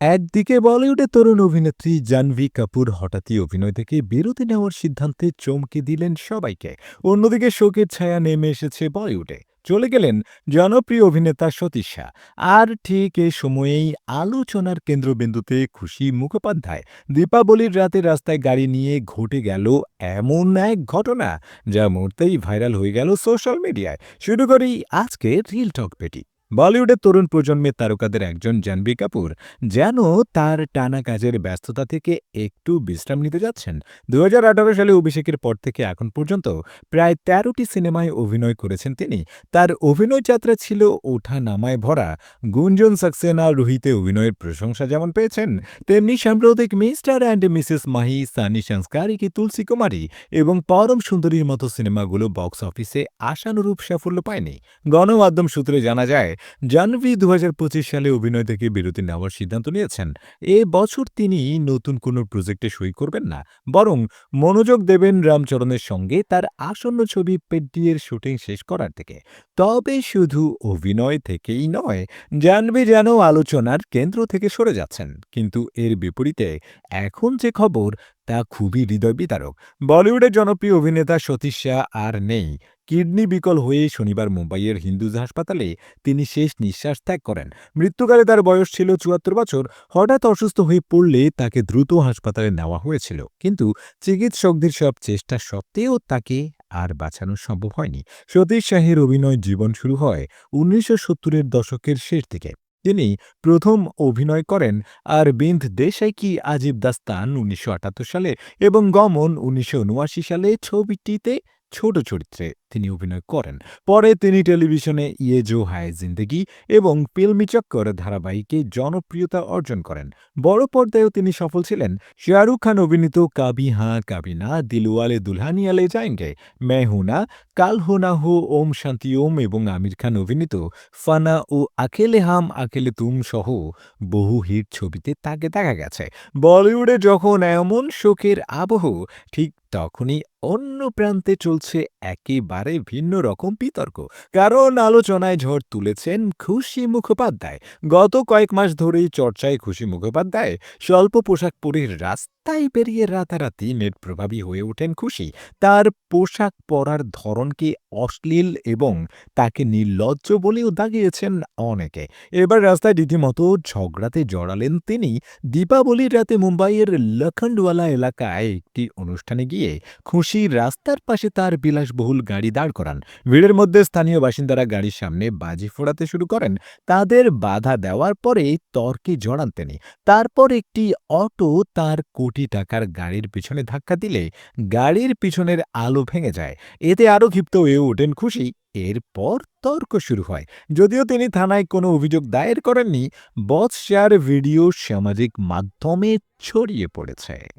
একদিকে বলিউডের তরুণ অভিনেত্রী জানভি কাপুর হঠাৎই অভিনয় থেকে বিরতি নেওয়ার সিদ্ধান্তে চমকে দিলেন সবাইকে। অন্যদিকে শোকের ছায়া নেমে এসেছে বলিউডে। চলে গেলেন জনপ্রিয় অভিনেতা সতীশা আর ঠিক এ সময়েই আলোচনার কেন্দ্রবিন্দুতে খুশি মুখোপাধ্যায়। দীপাবলির রাতে রাস্তায় গাড়ি নিয়ে ঘটে গেল এমন এক ঘটনা, যা মুহূর্তেই ভাইরাল হয়ে গেল সোশ্যাল মিডিয়ায়। শুরু করি আজকে রিল টক পেটি। বলিউডের তরুণ প্রজন্মের তারকাদের একজন জাহ্নবী কাপুর, যেন তার টানা কাজের ব্যস্ততা থেকে একটু বিশ্রাম নিতে যাচ্ছেন। দু হাজার আঠারো সালে অভিষেকের পর থেকে এখন পর্যন্ত প্রায় তেরোটি সিনেমায় অভিনয় করেছেন তিনি। তার অভিনয় যাত্রা ছিল ওঠা নামায় ভরা। গুঞ্জন সাক্সেনা রুহিতে অভিনয়ের প্রশংসা যেমন পেয়েছেন, তেমনি সাম্প্রতিক Mr and Mrs Mahi, Sunny Sanskari ki Tulsi Kumari এবং পরম সুন্দরীর মতো সিনেমাগুলো বক্স অফিসে আশানুরূপ সাফল্য পায়নি। গণমাধ্যম সূত্রে জানা যায় জাহ্নবী দু সালে অভিনয় থেকে বিরতি নেওয়ার সিদ্ধান্ত নিয়েছেন। এ বছর তিনি নতুন কোনো প্রজেক্টে সই করবেন না, বরং মনোযোগ দেবেন রামচরণের সঙ্গে তার আসন্ন ছবি পেড্ডিয়ের শুটিং শেষ করার থেকে। তবে শুধু অভিনয় থেকেই নয় জাহ্নবী যেন আলোচনার কেন্দ্র থেকে সরে যাচ্ছেন। কিন্তু এর বিপরীতে এখন যে খবর তা খুবই হৃদয় বিতারক বলিউডের জনপ্রিয় অভিনেতা সতীশ শাহ আর নেই। কিডনি বিকল হয়ে শনিবার মুম্বাইয়ের হিন্দুজ হাসপাতালে তিনি শেষ নিঃশ্বাস ত্যাগ করেন। মৃত্যুকালে তার বয়স ছিল চুয়াত্তর বছর। হঠাৎ অসুস্থ হয়ে পড়লে তাকে দ্রুত হাসপাতালে নেওয়া হয়েছিল। কিন্তু চিকিৎসকদের সব চেষ্টা সত্ত্বেও তাকে আর বাঁচানো সম্ভব হয়নি। সতীশ শাহের অভিনয় জীবন শুরু হয় উনিশশো সত্তরের দশকের শেষ দিকে। তিনি প্রথম অভিনয় করেন আর বিন্দ দেশাই কি আজিব দাস্তান উনিশশো আটাত্তর সালে এবং গমন উনিশশো উনআশি সালে ছবিটিতে ছোট চরিত্রে তিনি অভিনয় করেন। পরে তিনি টেলিভিশনে ইয়ে জো হায় জিন্দগি এবং ফিল্মি চক্কর ধারাবাহিকে জনপ্রিয়তা অর্জন করেন। বড় পর্দায়ও তিনি সফল ছিলেন। শাহরুখ খান অভিনীত কাবি হাঁ, কাবি না, দিলওয়ালে দুলহানিয়ালে যায়েঙ্গে না, কাল হো না হো, ওম শান্তি ওম এবং আমির খান অভিনীত ফানা ও আকেলে হাম আকেলে তুম সহ বহু হিট ছবিতে তাকে দেখা গেছে। বলিউডে যখন এমন শোকের আবহ, ঠিক তখনই অন্য প্রান্তে চলছে একেবারে ভিন্ন রকম বিতর্ক। কারণ আলোচনায় ঝড় তুলেছেন খুশি মুখোপাধ্যায়। গত কয়েক মাস ধরেই চর্চায় খুশি মুখোপাধ্যায় স্বল্প পোশাক পরে রাস্তায় পেরিয়ে রাতারাতি নেট প্রভাবী হয়ে ওঠেন খুশি। তার পোশাক পরার ধরনকে অশ্লীল এবং তাকে নির্লজ্জ বলেও দাগিয়েছেন অনেকে। এবার রাস্তায় রীতিমতো ঝগড়াতে জড়ালেন তিনি। দীপাবলির রাতে মুম্বাইয়ের লখণ্ডওয়ালা এলাকায় একটি অনুষ্ঠানে গিয়ে খুশি রাস্তার পাশে তার বিলাসবহুল গাড়ি দাঁড় করান। ভিড়ের মধ্যে স্থানীয় বাসিন্দারা গাড়ির সামনে বাজি ফোড়াতে শুরু করেন। তাদের বাধা দেওয়ার পরে তর্কে জড়ান তিনি। তারপর একটি অটো তার কোটি টাকার গাড়ির পিছনে ধাক্কা দিলে গাড়ির পিছনের আলো ভেঙে যায়। এতে আরও ক্ষিপ্ত হয়ে ওঠেন খুশি। এরপর তর্ক শুরু হয়। যদিও তিনি থানায় কোনো অভিযোগ দায়ের করেননি শেয়ার ভিডিও সামাজিক মাধ্যমে ছড়িয়ে পড়েছে।